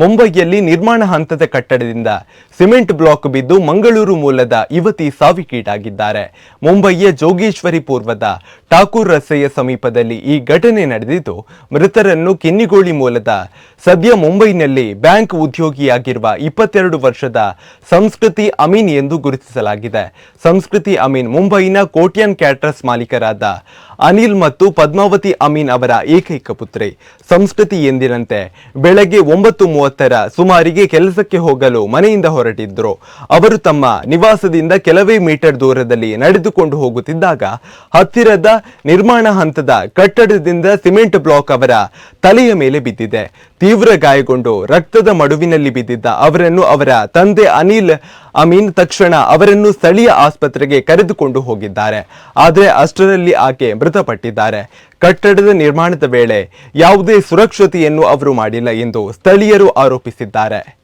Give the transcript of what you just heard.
ಮುಂಬೈಯಲ್ಲಿ ನಿರ್ಮಾಣ ಹಂತದ ಕಟ್ಟಡದಿಂದ ಸಿಮೆಂಟ್ ಬ್ಲಾಕ್ ಬಿದ್ದು ಮಂಗಳೂರು ಮೂಲದ ಯುವತಿ ಸಾವಿಗೀಡಾಗಿದ್ದಾರೆ. ಮುಂಬಯಿಯ ಜೋಗೇಶ್ವರಿ ಪೂರ್ವದ ಠಾಕೂರ್ ರಸ್ತೆಯ ಸಮೀಪದಲ್ಲಿ ಈ ಘಟನೆ ನಡೆದಿದ್ದು, ಮೃತರನ್ನು ಕಿನ್ನಿಗೋಳಿ ಮೂಲದ ಸದ್ಯ ಮುಂಬೈನಲ್ಲಿ ಬ್ಯಾಂಕ್ ಉದ್ಯೋಗಿಯಾಗಿರುವ ಇಪ್ಪತ್ತೆರಡು ವರ್ಷದ ಸಂಸ್ಕೃತಿ ಅಮೀನ್ ಎಂದು ಗುರುತಿಸಲಾಗಿದೆ. ಸಂಸ್ಕೃತಿ ಅಮೀನ್ ಮುಂಬೈನ ಕೋಟ್ಯಾನ್ ಕ್ಯಾಟ್ರಸ್ ಮಾಲೀಕರಾದ ಅನಿಲ್ ಮತ್ತು ಪದ್ಮಾವತಿ ಅಮೀನ್ ಅವರ ಏಕೈಕ ಪುತ್ರಿ. ಸಂಸ್ಕೃತಿ ಎಂದಿನಂತೆ ಬೆಳಗ್ಗೆ ಒಂಬತ್ತು ಮೂವತ್ತರ ಸುಮಾರಿಗೆ ಕೆಲಸಕ್ಕೆ ಹೋಗಲು ಮನೆಯಿಂದ ಹೊರಟಿದ್ರು. ಅವರು ತಮ್ಮ ನಿವಾಸದಿಂದ ಕೆಲವೇ ಮೀಟರ್ ದೂರದಲ್ಲಿ ನಡೆದುಕೊಂಡು ಹೋಗುತ್ತಿದ್ದಾಗ ಹತ್ತಿರದ ನಿರ್ಮಾಣ ಹಂತದ ಕಟ್ಟಡದಿಂದ ಸಿಮೆಂಟ್ ಬ್ಲಾಕ್ ಅವರ ತಲೆಯ ಮೇಲೆ ಬಿದ್ದಿದೆ. ತೀವ್ರ ಗಾಯಗೊಂಡು ರಕ್ತದ ಮಡುವಿನಲ್ಲಿ ಬಿದ್ದಿದ್ದ ಅವರನ್ನು ಅವರ ತಂದೆ ಅನಿಲ್ ಅಮೀನ್ ತಕ್ಷಣ ಅವರನ್ನು ಸ್ಥಳೀಯ ಆಸ್ಪತ್ರೆಗೆ ಕರೆದುಕೊಂಡು ಹೋಗಿದ್ದಾರೆ. ಆದರೆ ಅಷ್ಟರಲ್ಲಿ ಆಕೆ ಮೃತಪಟ್ಟಿದ್ದಾರೆ. ಕಟ್ಟಡದ ನಿರ್ಮಾಣದ ವೇಳೆ ಯಾವುದೇ ಸುರಕ್ಷತೆಯನ್ನು ಅವರು ಮಾಡಿಲ್ಲ ಎಂದು ಸ್ಥಳೀಯರು ಆರೋಪಿಸಿದ್ದಾರೆ.